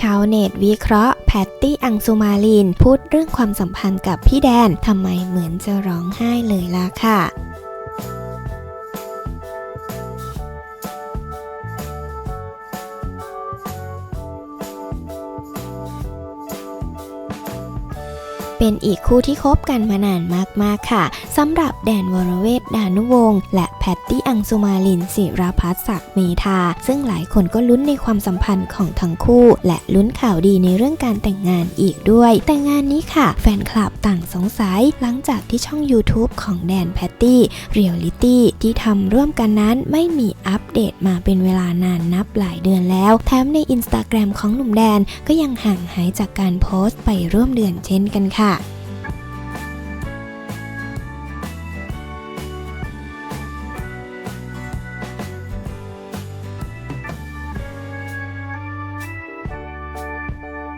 ชาวเน็ตวิเคราะห์แพตตี้อังสุมาลิน พูดเรื่องความสัมพันธ์กับพี่แดนทำไมเหมือนจะร้องไห้เลยล่ะค่ะ เป็นอีกคู่ที่คบกันมานานมากๆค่ะสำหรับแดนวรเวทดานุวงศ์และแพตตี้อังสุมาลินศิรพัฒศักดิ์เมธาซึ่งหลายคนก็ลุ้นในความสัมพันธ์ของทั้งคู่ และลุ้นข่าวดีในเรื่องการแต่งงานอีกด้วย แต่งานนี้ค่ะ แฟนคลับต่างสงสัยหลังจากที่ช่อง YouTube ของแดนแพตตี้เรียลลิตี้ที่ทำร่วมกันนั้นไม่มีอัปเดตมาเป็นเวลานานนับหลายเดือนแล้ว แถมในอินสตาแกรมของหนุ่มแดนก็ยังห่างหายจากการโพสต์ไปร่วมเดือนเช่นกันค่ะあ。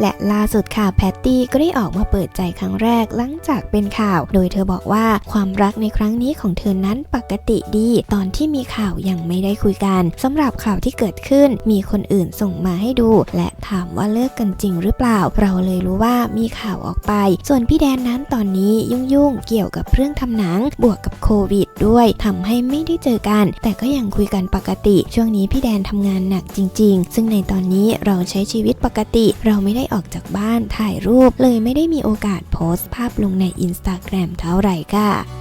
และล่าสุดค่ะแพตตี้ก็ได้ออกมาเปิดใจครั้งแรกหลังจากเป็นข่าว โดยเธอบอกว่าความรักในครั้งนี้ของเธอนั้นปกติดี ตอนที่มีข่าวยังไม่ได้คุยกันสำหรับข่าวที่เกิดขึ้น มีคนอื่นส่งมาให้ดู และถามว่าเลิกกันจริงหรือเปล่า เราเลยรู้ว่ามีข่าวออกไป ส่วนพี่แดนนั้นตอนนี้ยุ่งๆเกี่ยวกับเรื่องทำหนังบวกกับโควิดด้วยทำให้ไม่ได้เจอกัน แต่ก็ยังคุยกันปกติ ช่วงนี้พี่แดนทำงานหนักจริง ๆ ซึ่งในตอนนี้เราใช้ชีวิตปกติ เราไม่ได้ออกจากบ้านถ่ายรูปเลยไม่ได้มีโอกาสโพสต์ภาพลงในอินสตาแกรมเท่าไหร่ค่ะ